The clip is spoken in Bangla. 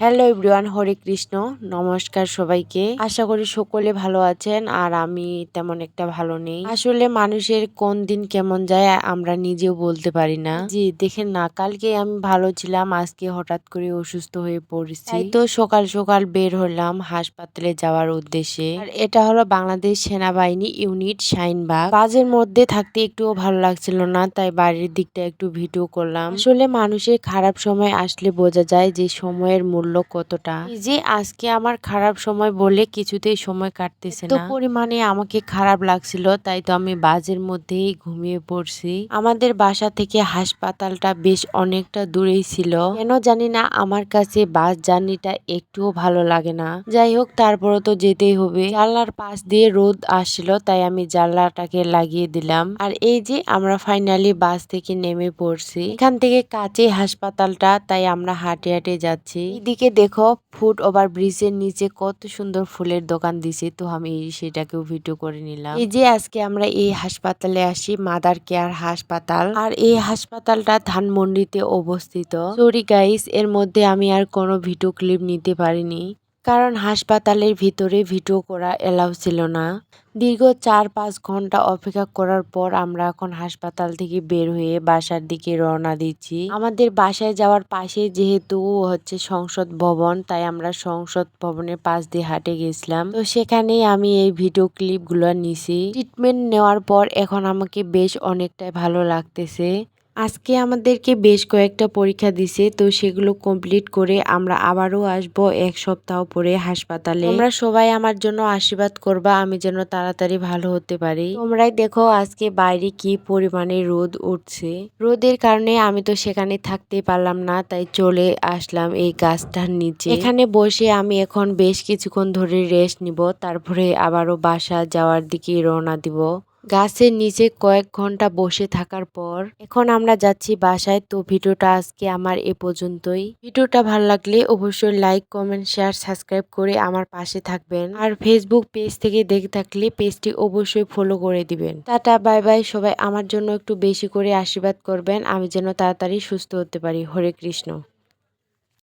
হ্যালো এভরিওয়ান হরে কৃষ্ণ নমস্কার সবাইকে। আশা করি সকলে ভালো আছেন আর আমি তেমন একটা ভালো নেই। আসলে মানুষের কোন দিন কেমন যায় আমরা নিজেও বলতে পারি না। জি, দেখেন না, কালকে আমি ভালো ছিলাম, আজকে হঠাৎ করে অসুস্থ হয়ে পড়েছি। তো সকাল সকাল বের হলাম হাসপাতালে যাওয়ার উদ্দেশ্যে। আর এটা হলো বাংলাদেশ সেনাবাহিনী ইউনিট শাইনবাগ বাজের মধ্যে থাকতে একটুও ভালো লাগছিল না, তাই বাড়ির দিকটা একটু ভিডিও করলাম। আসলে মানুষের খারাপ সময় আসলে বোঝা যায় যে সময়ের মূল্য কতটা? যে আজকে আমার খারাপ সময় বলে কিছুতেই সময় কাটতেছে না। পরিমাণে আমাকে খারাপ লাগছিল তাই তো আমি বাজের মধ্যেই ঘুমিয়ে পড়ছি। আমাদের বাসা থেকে হাসপাতালটা বেশ অনেকটা দূরেই ছিল। কেন জানি না আমার কাছে বাস জার্নিটা একটুও ভালো লাগে না। যাই হোক তারপরও তো যেতেই হবে। জানলার পাশ দিয়ে রোদ আসছিল তাই আমি জানলাটাকে লাগিয়ে দিলাম। আর এই যে আমরা ফাইনালি বাস থেকে নেমে পড়ছি। এখান থেকে কাছে হাসপাতালটা তাই আমরা হাঁটে হাঁটে যাচ্ছি। এদিকে দেখো ফুট ওভার ব্রিজের নিচে কত সুন্দর ফুলের দোকান দিছে। তো আমি সেটাকেও ভিডিও করে নিলাম। এই যে আজকে আমরা এই হাসপাতালে আসি মাদার কেয়ার হাসপাতাল। আর এই হাসপাতালটা ধানমন্ডিতে অবস্থিত। সরি গাইস এর মধ্যে আমি আর কোনো ভিডিও ক্লিপ নিতে পারিনি। কারণ হাসপাতালের ভিতরে ভিডিও করা এলাও ছিল না। দীর্ঘ চার পাঁচ ঘণ্টা অপেক্ষা করার পর আমরা এখন হাসপাতাল থেকে বের হয়ে বাসার দিকে রওনা দিচ্ছি। আমাদের বাসায় যাওয়ার পাশে যেহেতু হচ্ছে সংসদ ভবন, তাই আমরা সংসদ ভবনের পাশ দিয়ে হাঁটে গেছিলাম। তো সেখানে আমি এই ভিডিও ক্লিপগুলো নিছি। ট্রিটমেন্ট নেওয়ার পর এখন আমাকে বেশ অনেকটাই ভালো লাগতেছে। আজকে আমাদেরকে বেশ কয়েকটা পরীক্ষা দিছে, তো সেগুলো কমপ্লিট করে আমরা আবারও আসব এক সপ্তাহ পরে হাসপাতালে। তোমরা সবাই আমার জন্য আশীর্বাদ করবা, আমি যেন তাড়াতাড়ি ভালো হতে পারি। তোমরাই দেখো আজকে বাইরে কি পরিমাণে রোদ উঠছে। রোদের কারণে আমি তো সেখানে থাকতে পারলাম না, তাই চলে আসলাম এই গাছটার নিচে। এখানে বসে আমি এখন বেশ কিছুক্ষণ ধরে রেস্ট নিব, তারপরে আবারও বাসা যাওয়ার দিকে রওনা দিব। গাছের নিচে কয়েক ঘণ্টা বসে থাকার পর এখন আমরা যাচ্ছি বাসায়। তো ভিডিওটা আজকে আমার এ পর্যন্তই। ভিডিওটা ভালো লাগলে অবশ্যই লাইক কমেন্ট শেয়ার সাবস্ক্রাইব করে আমার পাশে থাকবেন। আর ফেসবুক পেজ থেকে দেখে থাকলে পেজটি অবশ্যই ফলো করে দিবেন। টাটা বাই বাই সবাই আমার জন্য একটু বেশি করে আশীর্বাদ করবেন। আমি যেন তাড়াতাড়ি সুস্থ হতে পারি। হরে কৃষ্ণ।